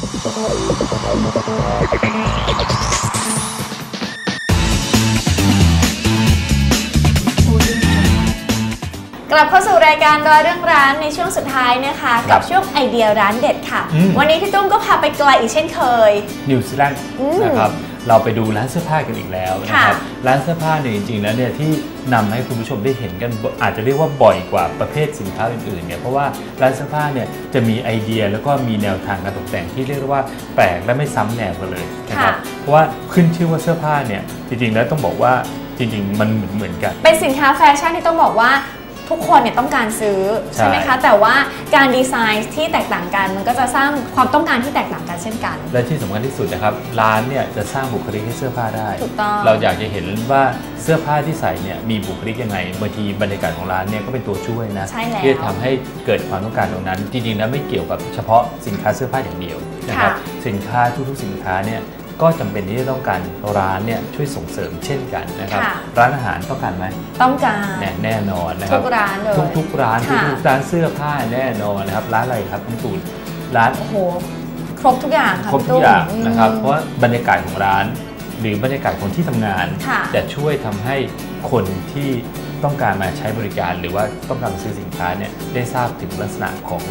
กลับเข้าสู่รายการร้อยเรื่องร้านในช่วงสุดท้ายนะคะครักับช่วงไอเดียร้านเด็ดค่ะ อืม วันนี้พี่ตุ้มก็พาไปไกลอีกเช่นเคย นิวซีแลนด์อืมนะครับ เราไปดูร้านเสื้อผ้ากันอีกแล้วนะครับค่ะร้านเสื้อผ้าเนี่ยจริงๆแล้วเนี่ยที่นำให้คุณผู้ชมได้เห็นกันบ่อาจจะเรียกว่าบ่อยกว่าประเภทสินค้าอื่นๆเนี่ยเพราะว่าร้านเสื้อผ้าเนี่ยจะมีไอเดียแล้วก็มีแนวทางการตกแต่งที่เรียกได้ว่าแปลกและไม่ซ้ำแนวกันเลยนะครับค่ะเพราะว่าขึ้นชื่อว่าเสื้อผ้าเนี่ยจริงๆแล้วต้องบอกว่าจริงๆ มันเหมือนเหมือนกัน เป็นสินค้าแฟชั่นที่ต้องบอกว่า ทุกคนเนี่ยต้องการซื้อใช่ใช่ไหมคะ แต่ว่าการดีไซน์ที่แตกต่างกัน มันก็จะสร้างความต้องการที่แตกต่างกันเช่นกัน และที่สำคัญที่สุดนะครับร้านเนี่ยจะสร้างบุคลิกให้เสื้อผ้าได้ถูกต้องเราอยากจะเห็นว่าเสื้อผ้าที่ใส่เนี่ยมีบุคลิกยังไงบางทีบรรยากาศของร้านเนี่ยก็เป็นตัวช่วยนะใช่แล้วที่จะทำให้เกิดความต้องการตรงนั้นจริงๆแล้วไม่เกี่ยวกับเฉพาะสินค้าเสื้อผ้าอย่างเดียวนะครับค่ะสินค้าทุกๆสินค้าเนี่ย ก็จำเป็นที่จะต้องการร้านเนี่ยช่วยส่งเสริมเช่นกันนะครับค่ะร้านอาหารต้องการไหมต้องการแน่แน่นอนนะครับทุกร้านเลยทุกๆร้านค่ะทุกๆร้านเสื้อผ้าแน่นอนนะครับ ร้านอะไรครับคุณตูนร้านโอ้โหครบทุกอย่างค่ะครบพี่ทุกตุ้มอย่างนะครับอืมเพราะว่าบรรยากาศของร้าน หรือบรรยากาศของที่ทำงานค่ะจะช่วยทำให้คนที่ต้องการมาใช้บริการ หรือว่าต้องการมาซื้อสินค้าเนี่ยได้ทราบถึงลักษณะของ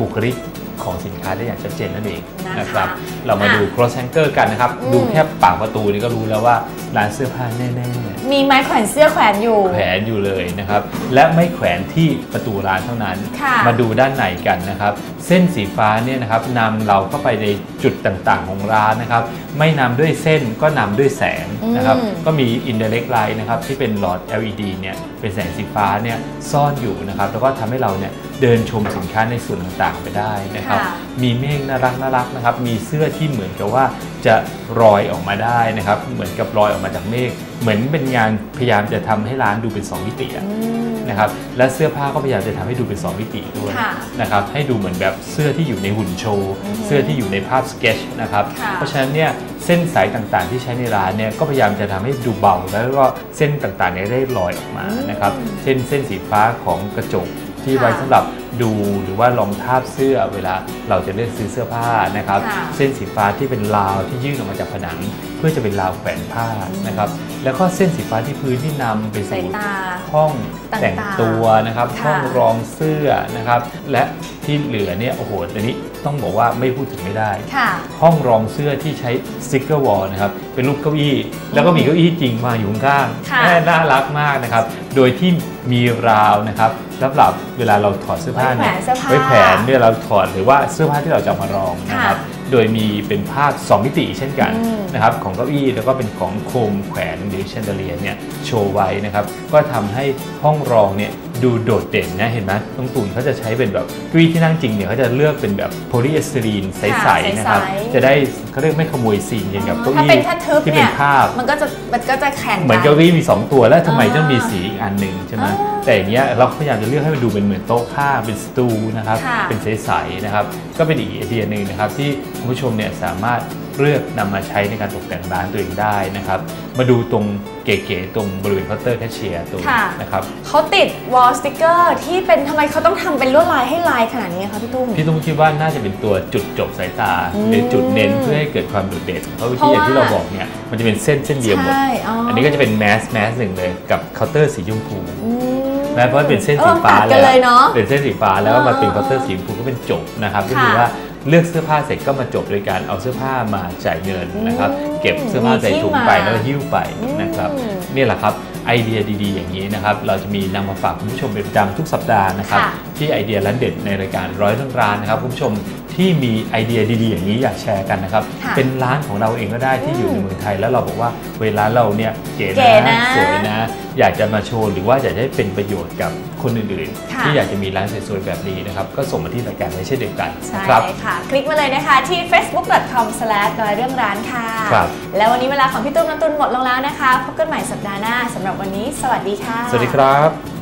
บุคลิก ของสินค้าได้อย่างชัดเจนนั่นเองนะคะนะครับ เรามาดูอะ cross anchor กันนะครับอืมดูแค่ปากประตูนี่ก็รู้แล้วว่าร้านเสื้อผ้าแน่ๆ มีไม้แขวนเสื้อแขวนอยู่ แขวนอยู่เลยนะครับ และไม่แขวนที่ประตูร้านเท่านั้นค่ะมาดูด้านในกันนะครับ เส้นสีฟ้าเนี่ยนะครับนำเราเข้าไปในจุดต่างๆ ของร้านนะครับ ไม่นำด้วยเส้นก็นำด้วยแสงนะครับอืมก็มี indirect light นะครับที่เป็นหลอด LED เนี่ยเป็นแสงสีฟ้าเนี่ยซ่อนอยู่นะครับ แล้วก็ทำให้เราเนี่ยเดินชมสินค้าในส่วนต่างๆไปได้นะครับค่ะมีเมฆน่ารักน่ารักนะครับ มีเสื้อที่เหมือนกับว่าจะรอยออกมาได้นะครับ เหมือนกับรอยออกมาจากเมฆเหมือนเป็นงานพยายามจะทำให้ร้านดูเป็น 2 มิติอะอืมนะครับและเสื้อผ้าก็พยายามจะทำให้ดูเป็น 2 มิติด้วยค่ะนะครับให้ดูเหมือนแบบเสื้อที่อยู่ในหุ่นโชว์อือฮึเสื้อที่อยู่ในภาพสเก็ตนะครับค่ะเพราะฉะนั้นเนี่ยเส้นสายต่างๆ ที่ใช้ในร้านเนี่ยก็พยายามจะทำให้ดูเบา แล้วก็เส้นต่างๆเนี่ยได้ลอยออกมานะครับเช่นเส้นสีฟ้าของกระจกที่ไว้ค่ะสำหรับ ดูหรือว่าลองทาบเสื้อเวลาเราจะเลือกซื้อเสื้อผ้านะครับค่ะเส้นสีฟ้าที่เป็นราวที่ยื่นออกมาจากผนัง เพื่อจะเป็นราวแขวนผ้านะครับ แล้วก็เส้นสีฟ้าที่พื้นที่นำไปสายสู่ตาห้องต่างๆแต่งตัวนะครับค่ะห้องรองเสื้อนะครับ และที่เหลือเนี่ยโอ้โหอันนี้ต้องบอกว่าไม่พูดถึงไม่ได้ค่ะห้องรองเสื้อที่ใช้สติกเกอร์วอลนะครับ เป็นรูปเก้าอี้ แล้วก็มีเก้าอี้จริงมาอยู่ข้างค่ะๆแม่น่ารักมากนะครับ โดยที่มีราวนะครับสำหรับเวลาเราถอดเสื้อผ้าเนี่ยไว้แขวนเสื้อผ้าไว้แขวนเวลาเราถอดหรือว่าเสื้อผ้าที่เราจะเอามารองนะครับค่ะโดยมีเป็นภาพ2มิติเช่นกันอืมนะครับของเก้าอี้แล้วก็เป็นของโคมแขวนหรือแชนเดเลียเนี่ยโชว์ไว้นะครับก็ทำให้ห้องรองเนี่ย ดูโดดเด่นนะเห็นไหมตรงตุ่นเขาจะใช้เป็นแบบเก้าอี้ที่นั่งจริงเนี่ยเขาจะเลือกเป็นแบบโพลีเอสเตอรีนใสๆนะครับใสๆจะได้เขาเรียกไม่ขโมยซีนอย่างกับเก้าถ้าอี้เป็นถ้าทึบที่เป็เนี่นยภาพมันก็จะมันก็จะแข่งเหมือนกัเก้าอี้มี 2 ตัวแล้วทำไมอ่าต้องมีสีอีกอันหนึ่งใช่ไหมอ่าแต่อย่างเงี้ยเราพยายามจะเลือกให้มันดูเป็นเหมือนโต๊ะผ้าเป็นสตูนะครับค่ะเป็นใสๆนะครับก็เป็นอีกไอเดียหนึ่งนะครับที่คุณผู้ชมเนี่ยสามารถ เลือกนำมาใช้ในการตกแต่งร้านตัวเองได้นะครับ มาดูตรงเก๋ๆตรงบริเวณเคาน์เตอร์แคชเชียร์ตัวค่ะนะครับเขาติดวอลสติกเกอร์ที่เป็นทำไมเขาต้องทำเป็นลวดลายให้ลายขนาดนี้คะพี่ตุ้มพี่ตุ้มคิดว่าน่าจะเป็นตัวจุดจบสายตาอืมหรือจุดเน้นเพื่อให้เกิดความโดดเด่นเพราะเมื่อกี้อย่างที่เราบอกเนี่ยมันจะเป็นเส้นเส้นเดียวหมดใช่อ๋ออัอันนี้ก็จะเป็นแมสแมสหนึ่งเลยกับเคาน์เตอร์สีชมพูอืมนะเพราะเป็นเส้นออสีฟ้าตัดกันเลยเนาะเป็นเส้นสีฟ้าแล้วก็มาเป็นอ๋อเคาน์เตอร์สีชมพูก็เป็นจบนะครับก็ค่ะคือว่า เลือกเสื้อผ้าเสร็จก็มาจบโดยการเอาเสื้อผ้ามาจ่ายเงินนะครับอืมเก็บเสื้อผ้าใส่ถุงไปมีที่มาแล้วก็หิ้วไปนะครับอืมนี่แหละครับไอเดียดี ๆ อย่างนี้นะครับ เราจะมีนำมาฝากคุณผู้ชมเป็นประจำทุกสัปดาห์นะครับค่ะที่ไอเดียร้านเด็ดในรายการร้อยเรื่องร้านนะครับคุณผู้ชม ที่มีไอเดียดีๆ อย่างนี้อยากแชร์กันนะครับ ค่ะเป็นร้านของเราเองก็ได้ที่อยู่ในเมืองไทย แล้วเราบอกว่าเวลาเราเนี่ยเก๋เก๋นะ นะสวยนะ อยากจะมาโชว์หรือว่าอยากจะให้เป็นประโยชน์กับคนอื่นค่ะๆที่อยากจะมีร้านสวยๆแบบนี้นะครับ ก็ส่งมาที่รายการไว้เช่นเดียวกันใช่นะครับ เลยค่ะ คลิกมาเลยนะคะที่ facebook.com/ ร้อยเรื่องร้านค่ะ ครับ แล้ววันนี้เวลาของพี่ตุ้มน้ำตุนหมดลงแล้วนะคะ พบกันใหม่สัปดาห์หน้าสำหรับวันนี้ สวัสดีค่ะ สวัสดีครับ